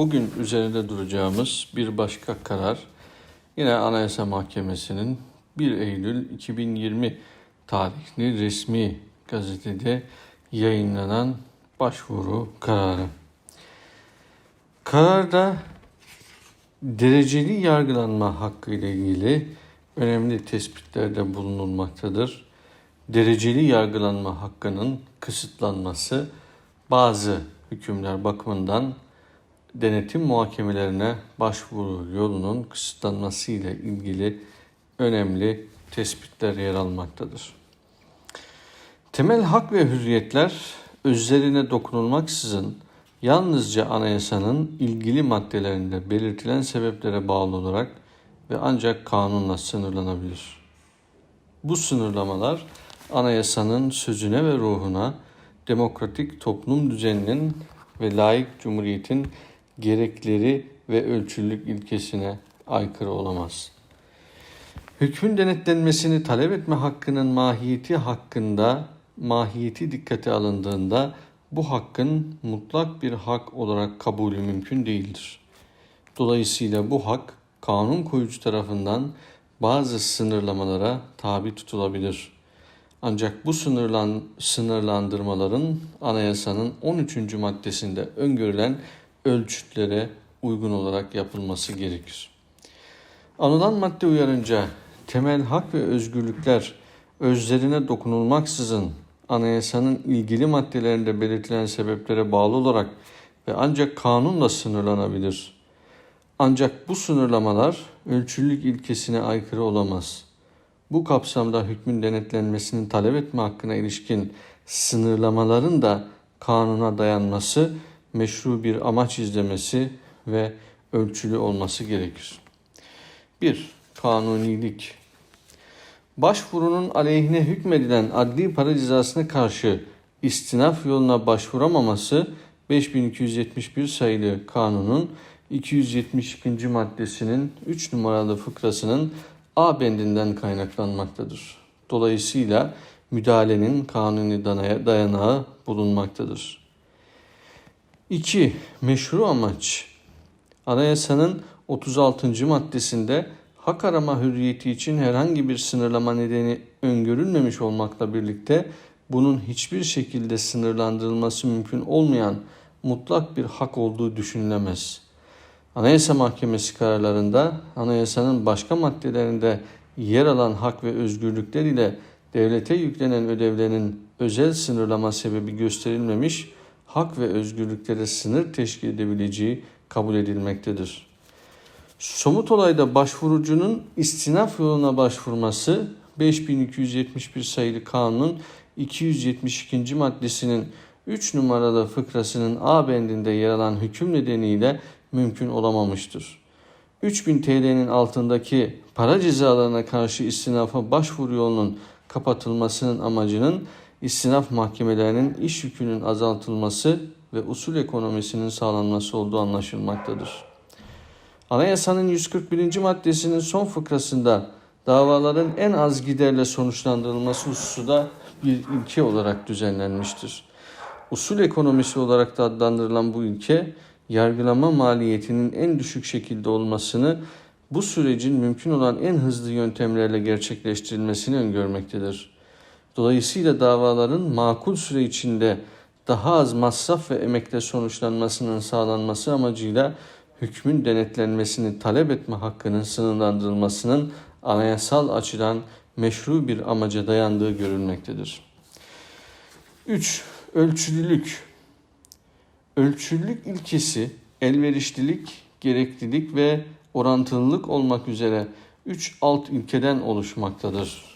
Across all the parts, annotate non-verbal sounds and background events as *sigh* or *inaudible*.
bugün üzerinde duracağımız bir başka karar yine Anayasa Mahkemesi'nin 1 Eylül 2020 tarihli resmi gazetede yayınlanan başvuru kararı. Kararda dereceli yargılanma hakkı ile ilgili önemli tespitlerde bulunulmaktadır. Dereceli yargılanma hakkının kısıtlanması bazı hükümler bakımından denetim muhakemelerine başvuru yolunun kısıtlanması ile ilgili önemli tespitler yer almaktadır. Temel hak ve hürriyetler özlerine dokunulmaksızın yalnızca anayasanın ilgili maddelerinde belirtilen sebeplere bağlı olarak ve ancak kanunla sınırlanabilir. Bu sınırlamalar anayasanın sözüne ve ruhuna, demokratik toplum düzeninin ve layık cumhuriyetin gerekleri ve ölçülülük ilkesine aykırı olamaz. Hükmün denetlenmesini talep etme hakkının mahiyeti hakkında mahiyeti dikkate alındığında bu hakkın mutlak bir hak olarak kabulü mümkün değildir. Dolayısıyla bu hak kanun koyucu tarafından bazı sınırlamalara tabi tutulabilir. Ancak bu sınırlan, sınırlandırmaların anayasanın 13. maddesinde öngörülen ölçütlere uygun olarak yapılması gerekir. Anılan madde uyarınca temel hak ve özgürlükler özlerine dokunulmaksızın anayasanın ilgili maddelerinde belirtilen sebeplere bağlı olarak ve ancak kanunla sınırlanabilir. Ancak bu sınırlamalar ölçülülük ilkesine aykırı olamaz. Bu kapsamda hükmün denetlenmesinin talep etme hakkına ilişkin sınırlamaların da kanuna dayanması, meşru bir amaç izlemesi ve ölçülü olması gerekir. 1. Kanunilik Başvurunun aleyhine hükmedilen adli para cezasına karşı istinaf yoluna başvuramaması 5271 sayılı kanunun 272. maddesinin 3 numaralı fıkrasının A bendinden kaynaklanmaktadır. Dolayısıyla müdahalenin kanuni dayanağı bulunmaktadır. 2. Meşru amaç Anayasanın 36. maddesinde hak arama hürriyeti için herhangi bir sınırlama nedeni öngörülmemiş olmakla birlikte bunun hiçbir şekilde sınırlandırılması mümkün olmayan mutlak bir hak olduğu düşünülemez. Anayasa Mahkemesi kararlarında anayasanın başka maddelerinde yer alan hak ve özgürlükler ile devlete yüklenen ödevlerin özel sınırlama sebebi gösterilmemiş hak ve özgürlüklere sınır teşkil edebileceği kabul edilmektedir. Somut olayda başvurucunun istinaf yoluna başvurması 5271 sayılı kanunun 272. maddesinin 3 numaralı fıkrasının A bendinde yer alan hüküm nedeniyle mümkün olamamıştır. 3000 TL'nin altındaki para cezalarına karşı istinafa başvuru yolunun kapatılmasının amacının istinaf mahkemelerinin iş yükünün azaltılması ve usul ekonomisinin sağlanması olduğu anlaşılmaktadır. Anayasanın 141. maddesinin son fıkrasında davaların en az giderle sonuçlandırılması hususu da bir ilke olarak düzenlenmiştir. Usul ekonomisi olarak da adlandırılan bu ilke yargılama maliyetinin en düşük şekilde olmasını bu sürecin mümkün olan en hızlı yöntemlerle gerçekleştirilmesini öngörmektedir. Dolayısıyla davaların makul süre içinde daha az masraf ve emekle sonuçlanmasının sağlanması amacıyla hükmün denetlenmesini talep etme hakkının sınırlandırılmasının anayasal açıdan meşru bir amaca dayandığı görülmektedir. 3. Ölçülülük Ölçülülük ilkesi elverişlilik, gereklilik ve orantılılık olmak üzere 3 alt ilkeden oluşmaktadır.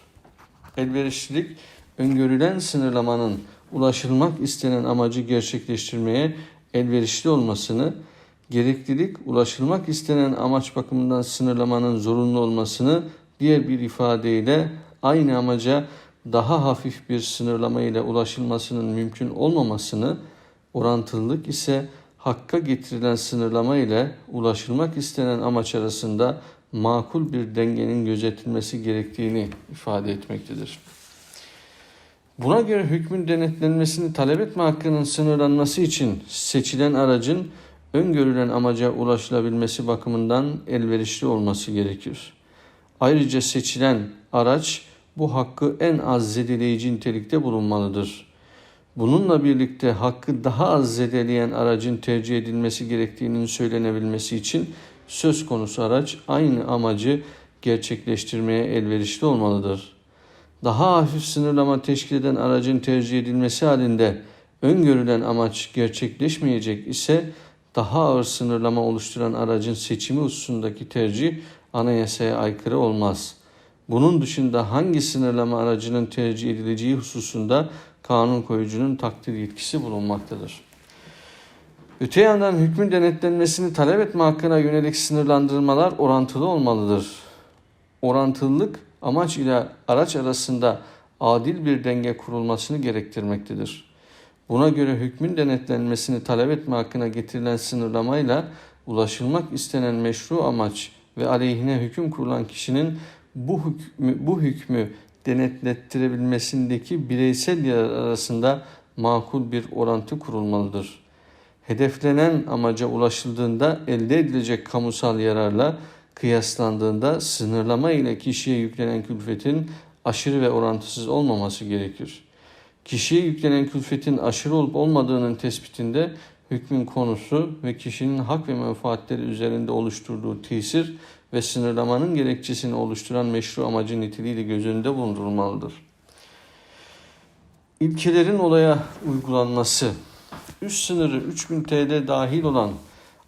Elverişlilik, öngörülen sınırlamanın ulaşılmak istenen amacı gerçekleştirmeye elverişli olmasını, gereklilik, ulaşılmak istenen amaç bakımından sınırlamanın zorunlu olmasını, diğer bir ifadeyle aynı amaca daha hafif bir sınırlama ile ulaşılmasının mümkün olmamasını, orantılılık ise hakka getirilen sınırlama ile ulaşılmak istenen amaç arasında makul bir dengenin gözetilmesi gerektiğini ifade etmektedir. Buna göre hükmün denetlenmesini talep etme hakkının sınırlanması için seçilen aracın öngörülen amaca ulaşılabilmesi bakımından elverişli olması gerekir. Ayrıca seçilen araç bu hakkı en az zedeleyici nitelikte bulunmalıdır. Bununla birlikte hakkı daha az zedeleyen aracın tercih edilmesi gerektiğinin söylenebilmesi için söz konusu araç aynı amacı gerçekleştirmeye elverişli olmalıdır. Daha hafif sınırlama teşkil eden aracın tercih edilmesi halinde öngörülen amaç gerçekleşmeyecek ise daha ağır sınırlama oluşturan aracın seçimi hususundaki tercih anayasaya aykırı olmaz. Bunun dışında hangi sınırlama aracının tercih edileceği hususunda kanun koyucunun takdir yetkisi bulunmaktadır. Öte yandan hükmün denetlenmesini talep etme hakkına yönelik sınırlandırmalar orantılı olmalıdır. Orantılılık amaç ile araç arasında adil bir denge kurulmasını gerektirmektedir. Buna göre hükmün denetlenmesini talep etme hakkına getirilen sınırlamayla ulaşılmak istenen meşru amaç ve aleyhine hüküm kurulan kişinin bu hükmü, bu hükmü denetlettirebilmesindeki bireysel yer arasında makul bir orantı kurulmalıdır. Hedeflenen amaca ulaşıldığında elde edilecek kamusal yararla kıyaslandığında sınırlama ile kişiye yüklenen külfetin aşırı ve orantısız olmaması gerekir. Kişiye yüklenen külfetin aşırı olup olmadığının tespitinde hükmün konusu ve kişinin hak ve menfaatleri üzerinde oluşturduğu tesir ve sınırlamanın gerekçesini oluşturan meşru amacın niteliğiyle göz önünde bulundurulmalıdır. İlkelerin olaya uygulanması üst sınırı 3000 TL dahil olan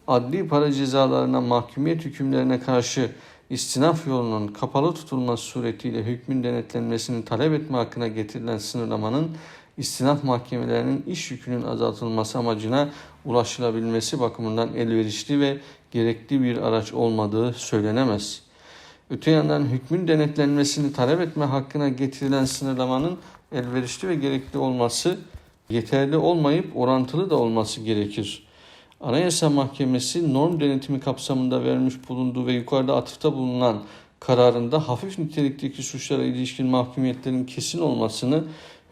adli para cezalarına mahkumiyet hükümlerine karşı istinaf yolunun kapalı tutulması suretiyle hükmün denetlenmesini talep etme hakkına getirilen sınırlamanın istinaf mahkemelerinin iş yükünün azaltılması amacına ulaşılabilmesi bakımından elverişli ve gerekli bir araç olmadığı söylenemez. Öte yandan hükmün denetlenmesini talep etme hakkına getirilen sınırlamanın elverişli ve gerekli olması yeterli olmayıp orantılı da olması gerekir. Anayasa Mahkemesi norm denetimi kapsamında vermiş bulunduğu ve yukarıda atıfta bulunan kararında hafif nitelikteki suçlara ilişkin mahkumiyetlerin kesin olmasını,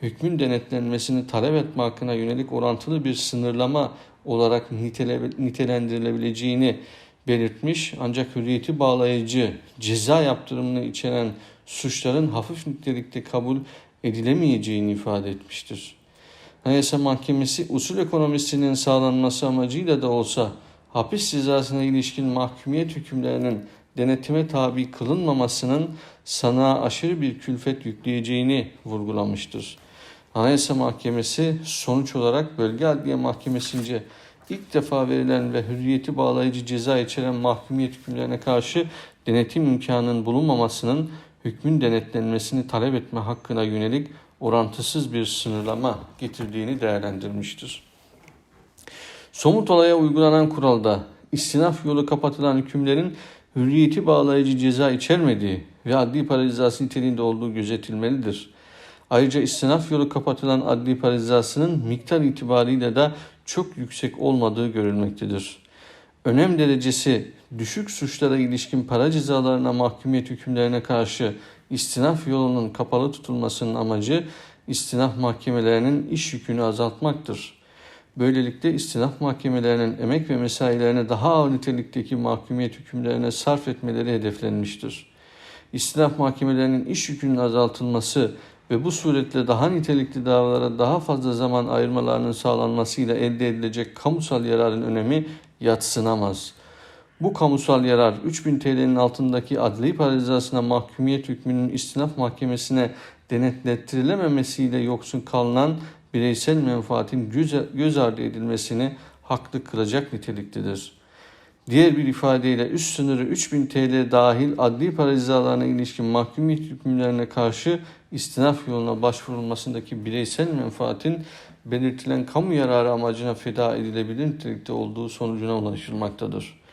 hükmün denetlenmesini talep etme hakkına yönelik orantılı bir sınırlama olarak nitele, nitelendirilebileceğini belirtmiş ancak hürriyeti bağlayıcı ceza yaptırımını içeren suçların hafif nitelikte kabul edilemeyeceğini ifade etmiştir. Anayasa Mahkemesi usul ekonomisinin sağlanması amacıyla da olsa hapis cezasına ilişkin mahkumiyet hükümlerinin denetime tabi kılınmamasının sanağa aşırı bir külfet yükleyeceğini vurgulamıştır. Anayasa Mahkemesi sonuç olarak Bölge Adliye Mahkemesi'nce ilk defa verilen ve hürriyeti bağlayıcı ceza içeren mahkumiyet hükümlerine karşı denetim imkanının bulunmamasının hükmün denetlenmesini talep etme hakkına yönelik orantısız bir sınırlama getirdiğini değerlendirmiştir. Somut olaya uygulanan kuralda istinaf yolu kapatılan hükümlerin hürriyeti bağlayıcı ceza içermediği ve adli para cezası niteliğinde olduğu gözetilmelidir. Ayrıca istinaf yolu kapatılan adli para cezasının miktar itibariyle de çok yüksek olmadığı görülmektedir. Önem derecesi düşük suçlara ilişkin para cezalarına mahkumiyet hükümlerine karşı istinaf yolunun kapalı tutulmasının amacı istinaf mahkemelerinin iş yükünü azaltmaktır. Böylelikle istinaf mahkemelerinin emek ve mesailerine daha ağır nitelikteki mahkumiyet hükümlerine sarf etmeleri hedeflenmiştir. İstinaf mahkemelerinin iş yükünün azaltılması ve bu suretle daha nitelikli davalara daha fazla zaman ayırmalarının sağlanmasıyla elde edilecek kamusal yararın önemi yatsınamaz. Bu kamusal yarar 3000 TL'nin altındaki adli para mahkumiyet hükmünün istinaf mahkemesine denetlettirilememesiyle yoksun kalınan bireysel menfaatin göz, ardı edilmesini haklı kılacak niteliktedir. Diğer bir ifadeyle üst sınırı 3000 TL dahil adli para ilişkin mahkumiyet hükümlerine karşı istinaf yoluna başvurulmasındaki bireysel menfaatin belirtilen kamu yararı amacına feda edilebilir nitelikte olduğu sonucuna ulaşılmaktadır.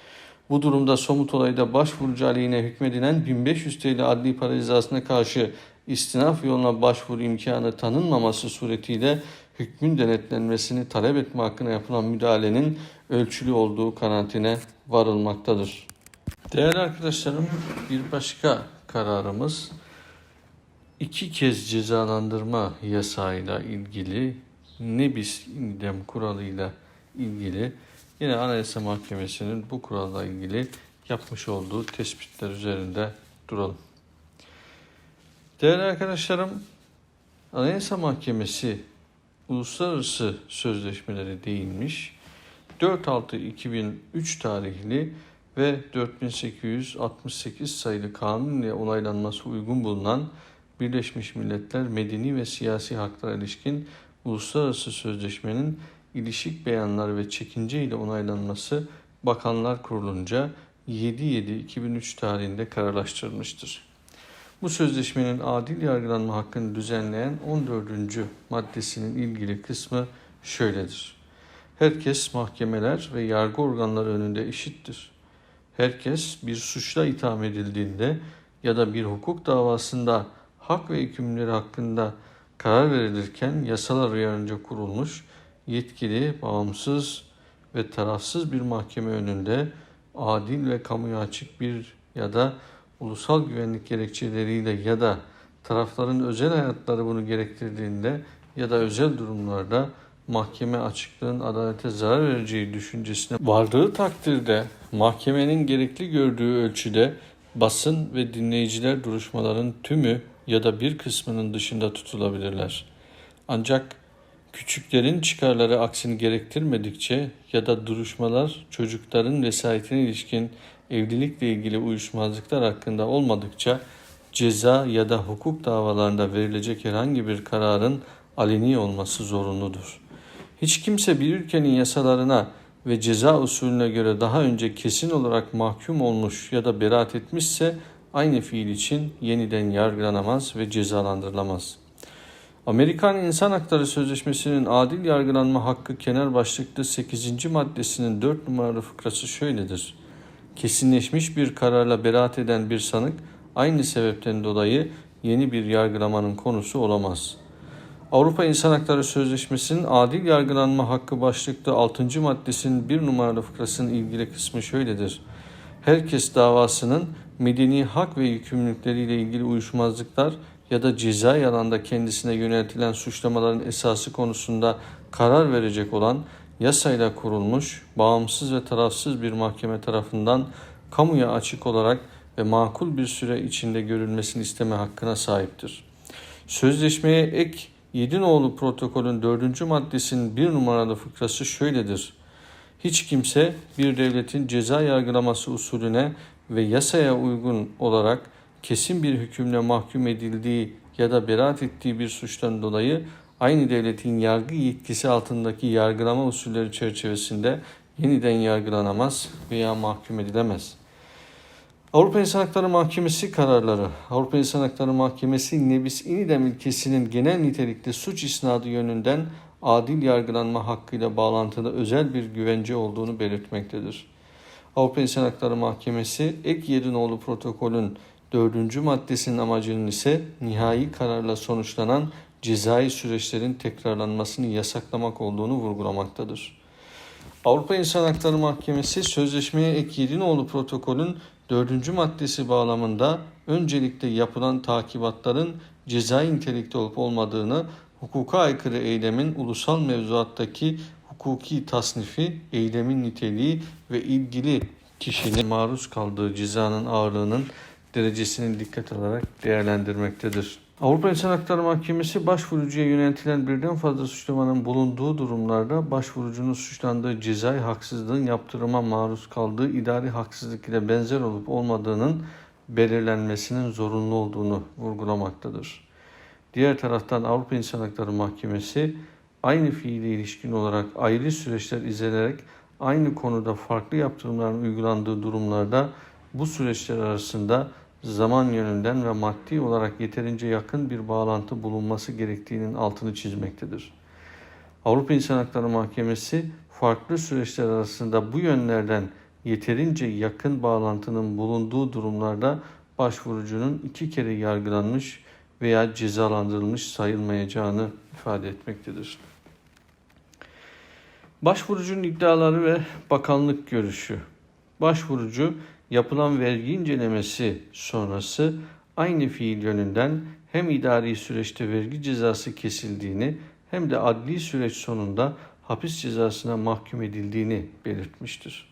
Bu durumda somut olayda başvurucu aleyhine hükmedilen 1500 TL adli para cezasına karşı istinaf yoluna başvuru imkanı tanınmaması suretiyle hükmün denetlenmesini talep etme hakkına yapılan müdahalenin ölçülü olduğu kanaatine varılmaktadır. Değerli arkadaşlarım bir başka kararımız iki kez cezalandırma yasağıyla ilgili nebis idem kuralıyla ilgili Yine Anayasa Mahkemesi'nin bu kuralla ilgili yapmış olduğu tespitler üzerinde duralım. Değerli arkadaşlarım, Anayasa Mahkemesi uluslararası sözleşmeleri değinmiş. 4.6.2003 tarihli ve 4868 sayılı kanun ile onaylanması uygun bulunan Birleşmiş Milletler Medeni ve Siyasi Haklara ilişkin uluslararası sözleşmenin ilişik beyanlar ve çekince ile onaylanması Bakanlar Kurulu'nca 7.7.2003 tarihinde kararlaştırılmıştır. Bu sözleşmenin adil yargılanma hakkını düzenleyen 14. maddesinin ilgili kısmı şöyledir. Herkes mahkemeler ve yargı organları önünde eşittir. Herkes bir suçla itham edildiğinde ya da bir hukuk davasında hak ve hükümleri hakkında karar verilirken yasalar uyarınca kurulmuş yetkili, bağımsız ve tarafsız bir mahkeme önünde adil ve kamuya açık bir ya da ulusal güvenlik gerekçeleriyle ya da tarafların özel hayatları bunu gerektirdiğinde ya da özel durumlarda mahkeme açıklığın adalete zarar vereceği düşüncesine vardığı takdirde mahkemenin gerekli gördüğü ölçüde basın ve dinleyiciler duruşmaların tümü ya da bir kısmının dışında tutulabilirler. Ancak küçüklerin çıkarları aksini gerektirmedikçe ya da duruşmalar çocukların vesayetine ilişkin evlilikle ilgili uyuşmazlıklar hakkında olmadıkça ceza ya da hukuk davalarında verilecek herhangi bir kararın aleni olması zorunludur. Hiç kimse bir ülkenin yasalarına ve ceza usulüne göre daha önce kesin olarak mahkum olmuş ya da beraat etmişse aynı fiil için yeniden yargılanamaz ve cezalandırılamaz. Amerikan İnsan Hakları Sözleşmesi'nin adil yargılanma hakkı kenar başlıklı 8. maddesinin 4 numaralı fıkrası şöyledir. Kesinleşmiş bir kararla beraat eden bir sanık aynı sebepten dolayı yeni bir yargılamanın konusu olamaz. Avrupa İnsan Hakları Sözleşmesi'nin adil yargılanma hakkı başlıklı 6. maddesinin 1 numaralı fıkrasının ilgili kısmı şöyledir. Herkes davasının medeni hak ve yükümlülükleriyle ilgili uyuşmazlıklar ya da cezai alanda kendisine yöneltilen suçlamaların esası konusunda karar verecek olan yasayla kurulmuş, bağımsız ve tarafsız bir mahkeme tarafından kamuya açık olarak ve makul bir süre içinde görülmesini isteme hakkına sahiptir. Sözleşmeye ek 7 nolu protokolün 4. maddesinin 1 numaralı fıkrası şöyledir. Hiç kimse bir devletin ceza yargılaması usulüne ve yasaya uygun olarak kesin bir hükümle mahkum edildiği ya da beraat ettiği bir suçtan dolayı aynı devletin yargı yetkisi altındaki yargılama usulleri çerçevesinde yeniden yargılanamaz veya mahkum edilemez. Avrupa İnsan Hakları Mahkemesi kararları, Avrupa İnsan Hakları Mahkemesi nebis inidem ilkesinin genel nitelikte suç isnadı yönünden adil yargılanma hakkıyla bağlantılı özel bir güvence olduğunu belirtmektedir. Avrupa İnsan Hakları Mahkemesi ek 7 nolu protokolün dördüncü maddesinin amacının ise nihai kararla sonuçlanan cezai süreçlerin tekrarlanmasını yasaklamak olduğunu vurgulamaktadır. Avrupa İnsan Hakları Mahkemesi sözleşmeye ek 7 nolu protokolün dördüncü maddesi bağlamında öncelikle yapılan takibatların cezai nitelikte olup olmadığını, hukuka aykırı eylemin ulusal mevzuattaki hukuki tasnifi, eylemin niteliği ve ilgili kişinin maruz kaldığı cezanın ağırlığının derecesini dikkat alarak değerlendirmektedir. Avrupa İnsan Hakları Mahkemesi başvurucuya yöneltilen birden fazla suçlamanın bulunduğu durumlarda başvurucunun suçlandığı cezai haksızlığın yaptırıma maruz kaldığı idari haksızlık ile benzer olup olmadığının belirlenmesinin zorunlu olduğunu vurgulamaktadır. Diğer taraftan Avrupa İnsan Hakları Mahkemesi aynı fiile ilişkin olarak ayrı süreçler izlenerek aynı konuda farklı yaptırımların uygulandığı durumlarda bu süreçler arasında zaman yönünden ve maddi olarak yeterince yakın bir bağlantı bulunması gerektiğinin altını çizmektedir. Avrupa İnsan Hakları Mahkemesi farklı süreçler arasında bu yönlerden yeterince yakın bağlantının bulunduğu durumlarda başvurucunun iki kere yargılanmış veya cezalandırılmış sayılmayacağını ifade etmektedir. Başvurucunun iddiaları ve bakanlık görüşü. Başvurucu yapılan vergi incelemesi sonrası aynı fiil yönünden hem idari süreçte vergi cezası kesildiğini hem de adli süreç sonunda hapis cezasına mahkum edildiğini belirtmiştir.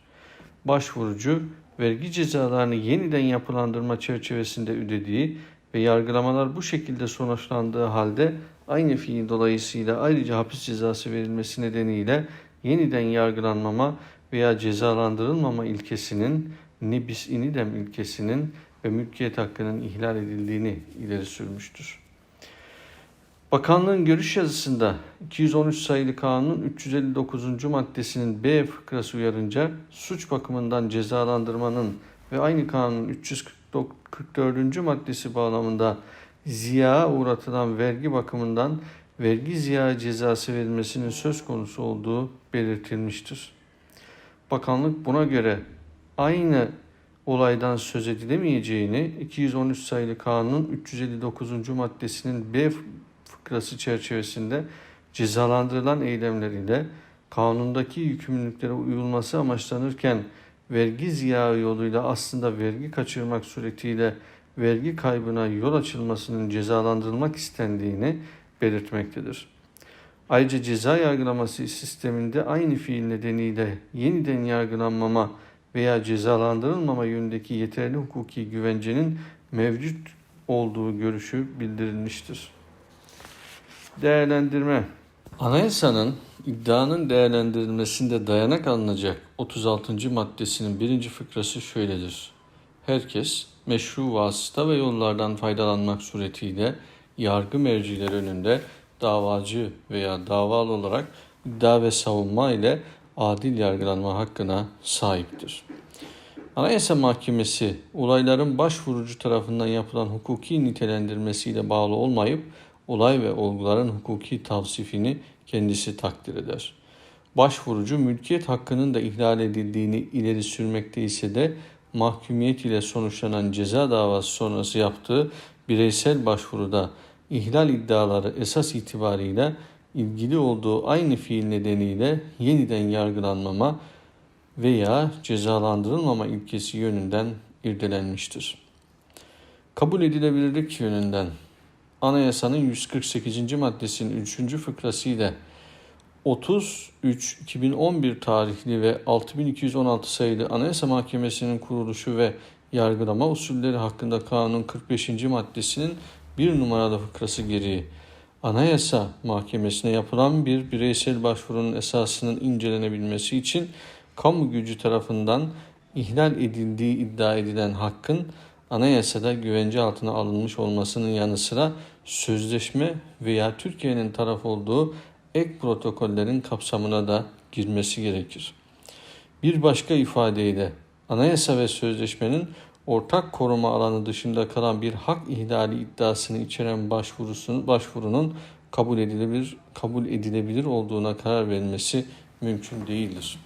Başvurucu vergi cezalarını yeniden yapılandırma çerçevesinde ödediği ve yargılamalar bu şekilde sonuçlandığı halde aynı fiil dolayısıyla ayrıca hapis cezası verilmesi nedeniyle yeniden yargılanmama veya cezalandırılmama ilkesinin nibis inidem ilkesinin ve mülkiyet hakkının ihlal edildiğini ileri sürmüştür. Bakanlığın görüş yazısında 213 sayılı kanunun 359. maddesinin B fıkrası uyarınca suç bakımından cezalandırmanın ve aynı kanunun 344. maddesi bağlamında ziya uğratılan vergi bakımından vergi ziya cezası verilmesinin söz konusu olduğu belirtilmiştir. Bakanlık buna göre aynı olaydan söz edilemeyeceğini 213 sayılı kanunun 359. maddesinin B fıkrası çerçevesinde cezalandırılan eylemleriyle kanundaki yükümlülüklere uyulması amaçlanırken vergi ziyağı yoluyla aslında vergi kaçırmak suretiyle vergi kaybına yol açılmasının cezalandırılmak istendiğini belirtmektedir. Ayrıca ceza yargılaması sisteminde aynı fiil nedeniyle yeniden yargılanmama veya cezalandırılmama yönündeki yeterli hukuki güvencenin mevcut olduğu görüşü bildirilmiştir. Değerlendirme Anayasanın iddianın değerlendirilmesinde dayanak alınacak 36. maddesinin birinci fıkrası şöyledir. Herkes meşru vasıta ve yollardan faydalanmak suretiyle yargı mercileri önünde davacı veya davalı olarak iddia ve savunma ile adil yargılanma hakkına sahiptir. Anayasa Mahkemesi olayların başvurucu tarafından yapılan hukuki nitelendirmesiyle bağlı olmayıp olay ve olguların hukuki tavsifini kendisi takdir eder. Başvurucu mülkiyet hakkının da ihlal edildiğini ileri sürmekte ise de mahkumiyet ile sonuçlanan ceza davası sonrası yaptığı bireysel başvuruda ihlal iddiaları esas itibariyle ilgili olduğu aynı fiil nedeniyle yeniden yargılanmama veya cezalandırılmama ilkesi yönünden irdelenmiştir. Kabul edilebilirlik yönünden Anayasanın 148. maddesinin 3. fıkrası ile 33-2011 tarihli ve 6216 sayılı Anayasa Mahkemesi'nin kuruluşu ve yargılama usulleri hakkında kanun 45. maddesinin bir numaralı fıkrası gereği Anayasa Mahkemesi'ne yapılan bir bireysel başvurunun esasının incelenebilmesi için kamu gücü tarafından ihlal edildiği iddia edilen hakkın anayasada güvence altına alınmış olmasının yanı sıra sözleşme veya Türkiye'nin taraf olduğu ek protokollerin kapsamına da girmesi gerekir. Bir başka ifadeyle anayasa ve sözleşmenin ortak koruma alanı dışında kalan bir hak ihlali iddiasını içeren başvurusunun başvurunun kabul edilebilir kabul edilebilir olduğuna karar verilmesi mümkün değildir.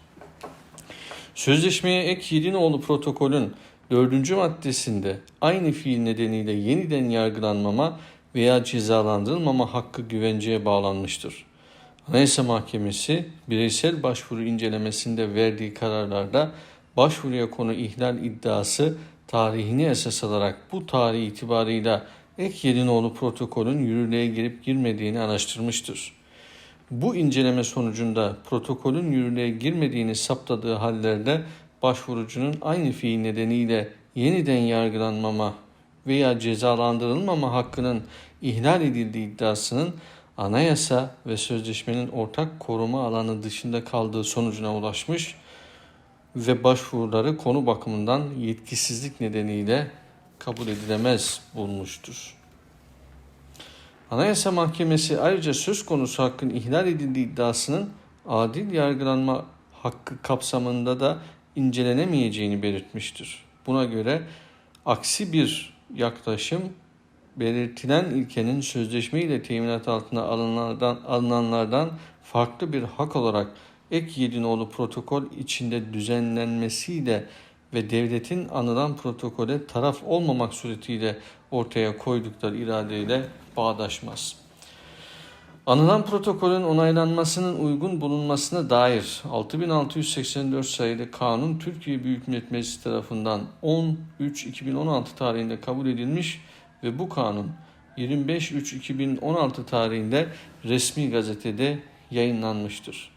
Sözleşmeye ek Yedinoğlu protokolün dördüncü maddesinde aynı fiil nedeniyle yeniden yargılanmama veya cezalandırılmama hakkı güvenceye bağlanmıştır. Anayasa Mahkemesi bireysel başvuru incelemesinde verdiği kararlarda başvuruya konu ihlal iddiası tarihini esas alarak bu tarih itibarıyla ek Yedinoğlu protokolün yürürlüğe girip girmediğini araştırmıştır. Bu inceleme sonucunda protokolün yürürlüğe girmediğini saptadığı hallerde başvurucunun aynı fiil nedeniyle yeniden yargılanmama veya cezalandırılmama hakkının ihlal edildiği iddiasının anayasa ve sözleşmenin ortak koruma alanı dışında kaldığı sonucuna ulaşmış ve başvuruları konu bakımından yetkisizlik nedeniyle kabul edilemez bulmuştur. Anayasa Mahkemesi ayrıca söz konusu hakkın ihlal edildiği iddiasının adil yargılanma hakkı kapsamında da incelenemeyeceğini belirtmiştir. Buna göre aksi bir yaklaşım belirtilen ilkenin sözleşme ile teminat altına alınanlardan, alınanlardan farklı bir hak olarak ek Yedinoğlu protokol içinde düzenlenmesiyle ve devletin anılan protokole taraf olmamak suretiyle ortaya koydukları iradeyle bağdaşmaz. Anılan protokolün onaylanmasının uygun bulunmasına dair 6684 sayılı kanun Türkiye Büyük Millet Meclisi tarafından 10.3.2016 tarihinde kabul edilmiş ve bu kanun 25.3.2016 tarihinde resmi gazetede yayınlanmıştır.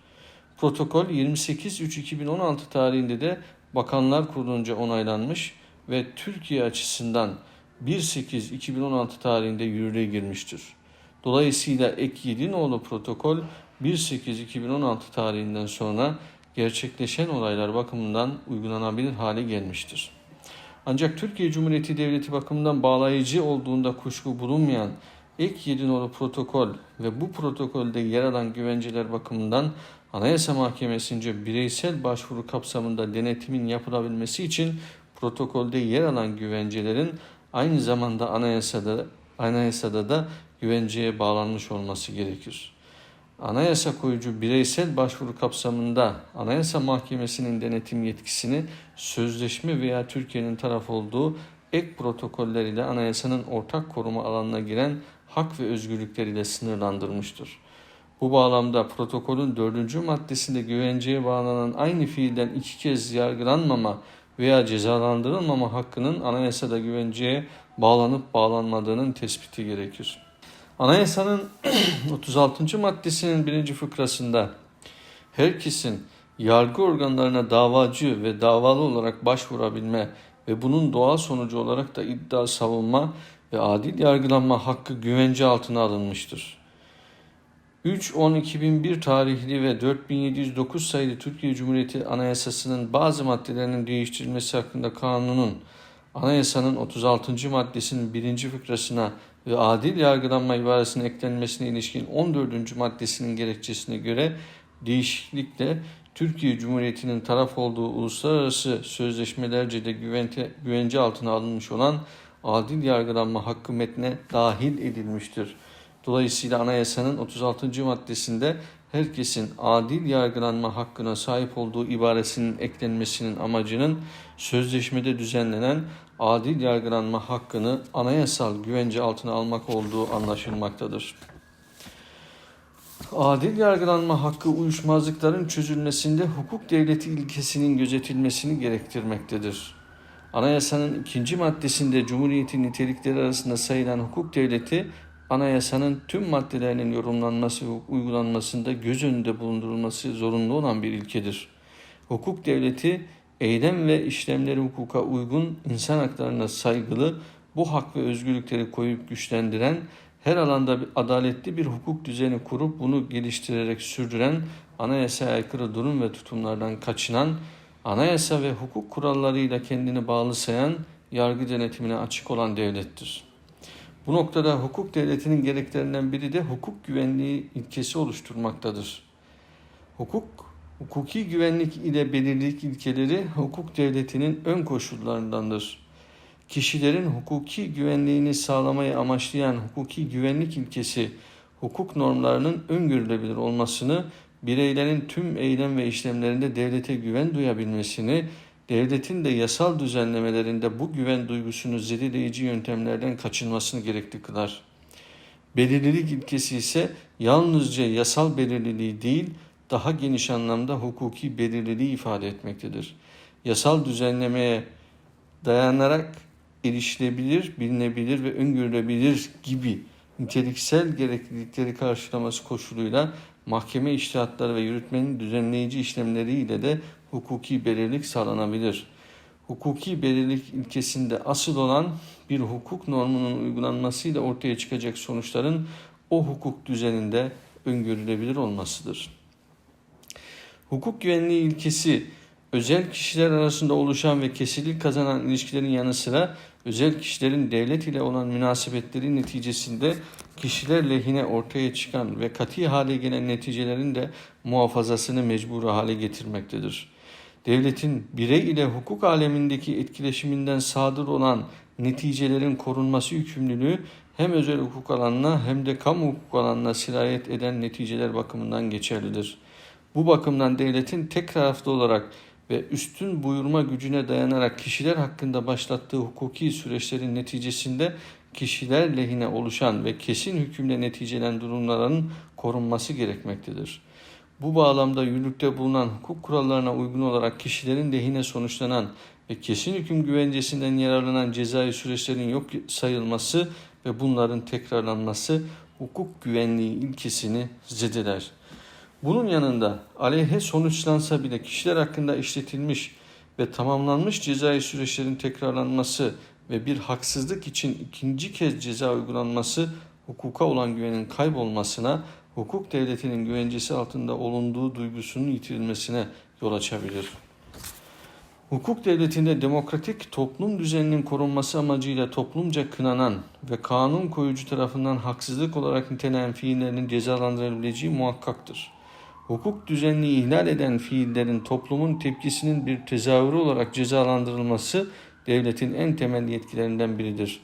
Protokol 28.3.2016 tarihinde de Bakanlar Kurulu'nca onaylanmış ve Türkiye açısından 1.8.2016 tarihinde yürürlüğe girmiştir. Dolayısıyla Ek 7 nolu protokol 1.8.2016 tarihinden sonra gerçekleşen olaylar bakımından uygulanabilir hale gelmiştir. Ancak Türkiye Cumhuriyeti Devleti bakımından bağlayıcı olduğunda kuşku bulunmayan Ek 7 nolu protokol ve bu protokolde yer alan güvenceler bakımından Anayasa Mahkemesi'nce bireysel başvuru kapsamında denetimin yapılabilmesi için protokolde yer alan güvencelerin aynı zamanda anayasada anayasada da güvenceye bağlanmış olması gerekir. Anayasa koyucu bireysel başvuru kapsamında Anayasa Mahkemesi'nin denetim yetkisini sözleşme veya Türkiye'nin taraf olduğu ek protokoller ile anayasanın ortak koruma alanına giren hak ve özgürlükler ile sınırlandırmıştır. Bu bağlamda protokolün dördüncü maddesinde güvenceye bağlanan aynı fiilden iki kez yargılanmama veya cezalandırılmama hakkının anayasada güvenceye bağlanıp bağlanmadığının tespiti gerekir. Anayasanın *clears throat* 36. maddesinin birinci fıkrasında herkesin yargı organlarına davacı ve davalı olarak başvurabilme ve bunun doğal sonucu olarak da iddia savunma ve adil yargılanma hakkı güvence altına alınmıştır. 3-10-2001 tarihli ve 4709 sayılı Türkiye Cumhuriyeti Anayasası'nın bazı maddelerinin değiştirilmesi hakkında kanunun anayasanın 36. maddesinin birinci fıkrasına ve adil yargılanma ibaresinin eklenmesine ilişkin 14. maddesinin gerekçesine göre değişiklikle Türkiye Cumhuriyeti'nin taraf olduğu uluslararası sözleşmelerce de güvence, güvence altına alınmış olan adil yargılanma hakkı metne dahil edilmiştir. Dolayısıyla anayasanın 36. maddesinde herkesin adil yargılanma hakkına sahip olduğu ibaresinin eklenmesinin amacının sözleşmede düzenlenen adil yargılanma hakkını anayasal güvence altına almak olduğu anlaşılmaktadır. Adil yargılanma hakkı uyuşmazlıkların çözülmesinde hukuk devleti ilkesinin gözetilmesini gerektirmektedir. Anayasanın ikinci maddesinde Cumhuriyet'in nitelikleri arasında sayılan hukuk devleti anayasanın tüm maddelerinin yorumlanması ve uygulanmasında göz önünde bulundurulması zorunlu olan bir ilkedir. Hukuk devleti eylem ve işlemleri hukuka uygun, insan haklarına saygılı, bu hak ve özgürlükleri koyup güçlendiren, her alanda bir adaletli bir hukuk düzeni kurup bunu geliştirerek sürdüren, anayasaya aykırı durum ve tutumlardan kaçınan, anayasa ve hukuk kurallarıyla kendini bağlı sayan, yargı denetimine açık olan devlettir. Bu noktada hukuk devletinin gereklerinden biri de hukuk güvenliği ilkesi oluşturmaktadır. Hukuk, hukuki güvenlik ile belirlilik ilkeleri hukuk devletinin ön koşullarındandır. Kişilerin hukuki güvenliğini sağlamayı amaçlayan hukuki güvenlik ilkesi, hukuk normlarının öngörülebilir olmasını, bireylerin tüm eylem ve işlemlerinde devlete güven duyabilmesini, devletin de yasal düzenlemelerinde bu güven duygusunu zedeleyici yöntemlerden kaçınmasını gerekli kılar. Belirlilik ilkesi ise yalnızca yasal belirliliği değil, daha geniş anlamda hukuki belirliliği ifade etmektedir. Yasal düzenlemeye dayanarak erişilebilir, bilinebilir ve öngörülebilir gibi niteliksel gereklilikleri karşılaması koşuluyla mahkeme iştihatları ve yürütmenin düzenleyici işlemleriyle de hukuki belirlilik sağlanabilir. Hukuki belirlilik ilkesinde asıl olan bir hukuk normunun uygulanmasıyla ortaya çıkacak sonuçların o hukuk düzeninde öngörülebilir olmasıdır. Hukuk güvenliği ilkesi özel kişiler arasında oluşan ve kesinlik kazanan ilişkilerin yanı sıra özel kişilerin devlet ile olan münasebetleri neticesinde kişiler lehine ortaya çıkan ve katı hale gelen neticelerin de muhafazasını mecbur hale getirmektedir. Devletin birey ile hukuk alemindeki etkileşiminden sadır olan neticelerin korunması yükümlülüğü hem özel hukuk alanına hem de kamu hukuk alanına sirayet eden neticeler bakımından geçerlidir. Bu bakımdan devletin tek taraflı olarak ve üstün buyurma gücüne dayanarak kişiler hakkında başlattığı hukuki süreçlerin neticesinde kişiler lehine oluşan ve kesin hükümle neticelen durumların korunması gerekmektedir. Bu bağlamda yürürlükte bulunan hukuk kurallarına uygun olarak kişilerin lehine sonuçlanan ve kesin hüküm güvencesinden yararlanan cezai süreçlerin yok sayılması ve bunların tekrarlanması hukuk güvenliği ilkesini zedeler. Bunun yanında aleyhe sonuçlansa bile kişiler hakkında işletilmiş ve tamamlanmış cezai süreçlerin tekrarlanması ve bir haksızlık için ikinci kez ceza uygulanması hukuka olan güvenin kaybolmasına, hukuk devletinin güvencesi altında olunduğu duygusunun yitirilmesine yol açabilir. Hukuk devletinde demokratik toplum düzeninin korunması amacıyla toplumca kınanan ve kanun koyucu tarafından haksızlık olarak nitelenen fiillerinin cezalandırılabileceği muhakkaktır. Hukuk düzenini ihlal eden fiillerin toplumun tepkisinin bir tezahürü olarak cezalandırılması devletin en temel yetkilerinden biridir.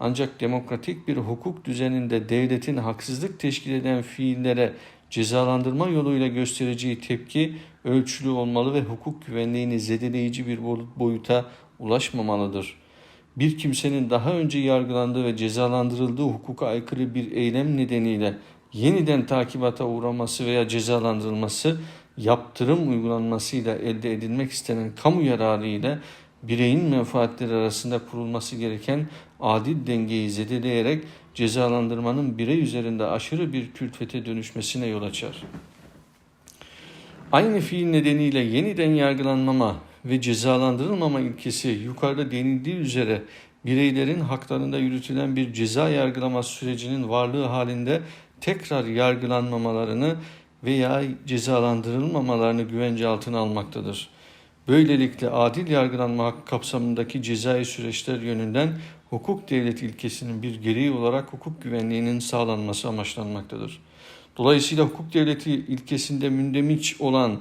Ancak demokratik bir hukuk düzeninde devletin haksızlık teşkil eden fiillere cezalandırma yoluyla göstereceği tepki ölçülü olmalı ve hukuk güvenliğini zedeleyici bir boyuta ulaşmamalıdır. Bir kimsenin daha önce yargılandığı ve cezalandırıldığı hukuka aykırı bir eylem nedeniyle yeniden takibata uğraması veya cezalandırılması yaptırım uygulanmasıyla elde edilmek istenen kamu yararı ile bireyin menfaatleri arasında kurulması gereken adil dengeyi zedeleyerek cezalandırmanın birey üzerinde aşırı bir külfete dönüşmesine yol açar. Aynı fiil nedeniyle yeniden yargılanmama ve cezalandırılmama ilkesi yukarıda denildiği üzere bireylerin haklarında yürütülen bir ceza yargılama sürecinin varlığı halinde tekrar yargılanmamalarını veya cezalandırılmamalarını güvence altına almaktadır. Böylelikle adil yargılanma hakkı kapsamındaki cezai süreçler yönünden hukuk devleti ilkesinin bir gereği olarak hukuk güvenliğinin sağlanması amaçlanmaktadır. Dolayısıyla hukuk devleti ilkesinde mündemiç olan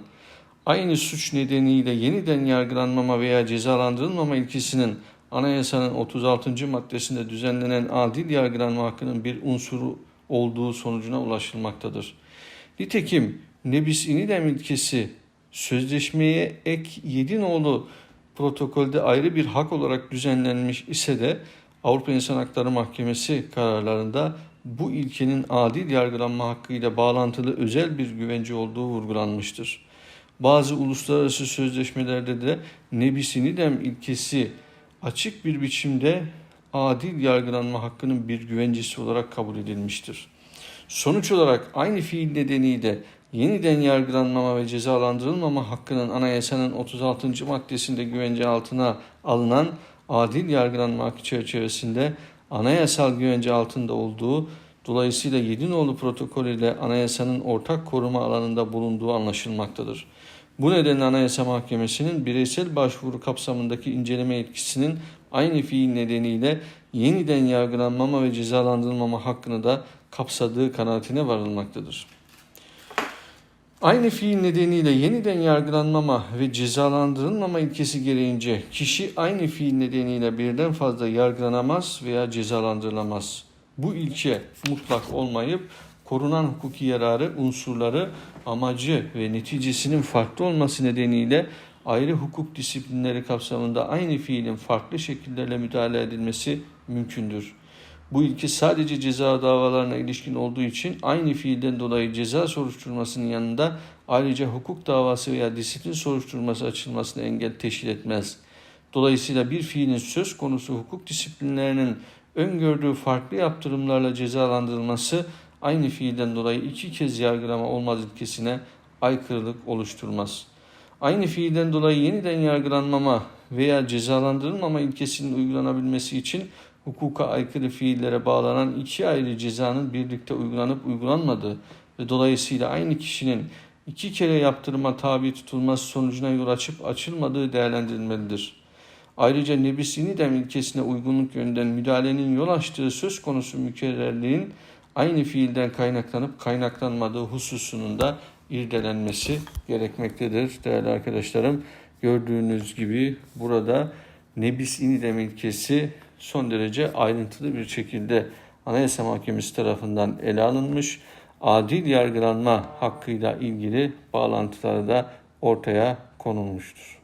aynı suç nedeniyle yeniden yargılanmama veya cezalandırılmama ilkesinin anayasanın 36. maddesinde düzenlenen adil yargılanma hakkının bir unsuru olduğu sonucuna ulaşılmaktadır. Nitekim nebis inidem ilkesi sözleşmeye ek 7 nolu protokolde ayrı bir hak olarak düzenlenmiş ise de Avrupa İnsan Hakları Mahkemesi kararlarında bu ilkenin adil yargılanma hakkıyla bağlantılı özel bir güvence olduğu vurgulanmıştır. Bazı uluslararası sözleşmelerde de nebisinidem ilkesi açık bir biçimde adil yargılanma hakkının bir güvencesi olarak kabul edilmiştir. Sonuç olarak aynı fiil nedeniyle yeniden yargılanmama ve cezalandırılmama hakkının anayasanın 36. maddesinde güvence altına alınan adil yargılanma hakkı çerçevesinde anayasal güvence altında olduğu dolayısıyla Yedinoğlu protokolü ile anayasanın ortak koruma alanında bulunduğu anlaşılmaktadır. Bu nedenle Anayasa Mahkemesi'nin bireysel başvuru kapsamındaki inceleme etkisinin aynı fiil nedeniyle yeniden yargılanmama ve cezalandırılmama hakkını da kapsadığı kanaatine varılmaktadır. Aynı fiil nedeniyle yeniden yargılanmama ve cezalandırılmama ilkesi gereğince kişi aynı fiil nedeniyle birden fazla yargılanamaz veya cezalandırılamaz. Bu ilke mutlak olmayıp korunan hukuki yararı unsurları amacı ve neticesinin farklı olması nedeniyle ayrı hukuk disiplinleri kapsamında aynı fiilin farklı şekillerle müdahale edilmesi mümkündür. Bu ilke sadece ceza davalarına ilişkin olduğu için aynı fiilden dolayı ceza soruşturmasının yanında ayrıca hukuk davası veya disiplin soruşturması açılmasına engel teşkil etmez. Dolayısıyla bir fiilin söz konusu hukuk disiplinlerinin öngördüğü farklı yaptırımlarla cezalandırılması aynı fiilden dolayı iki kez yargılama olmaz ilkesine aykırılık oluşturmaz. Aynı fiilden dolayı yeniden yargılanmama veya cezalandırılmama ilkesinin uygulanabilmesi için hukuka aykırı fiillere bağlanan iki ayrı cezanın birlikte uygulanıp uygulanmadığı ve dolayısıyla aynı kişinin iki kere yaptırıma tabi tutulması sonucuna yol açıp açılmadığı değerlendirilmelidir. Ayrıca nebis inidem ilkesine uygunluk yönünden müdahalenin yol açtığı söz konusu mükerrerliğin aynı fiilden kaynaklanıp kaynaklanmadığı hususunun da irdelenmesi gerekmektedir değerli arkadaşlarım. Gördüğünüz gibi burada nebis inidem ilkesi son derece ayrıntılı bir şekilde Anayasa Mahkemesi tarafından ele alınmış. Adil yargılanma hakkıyla ilgili bağlantıları da ortaya konulmuştur.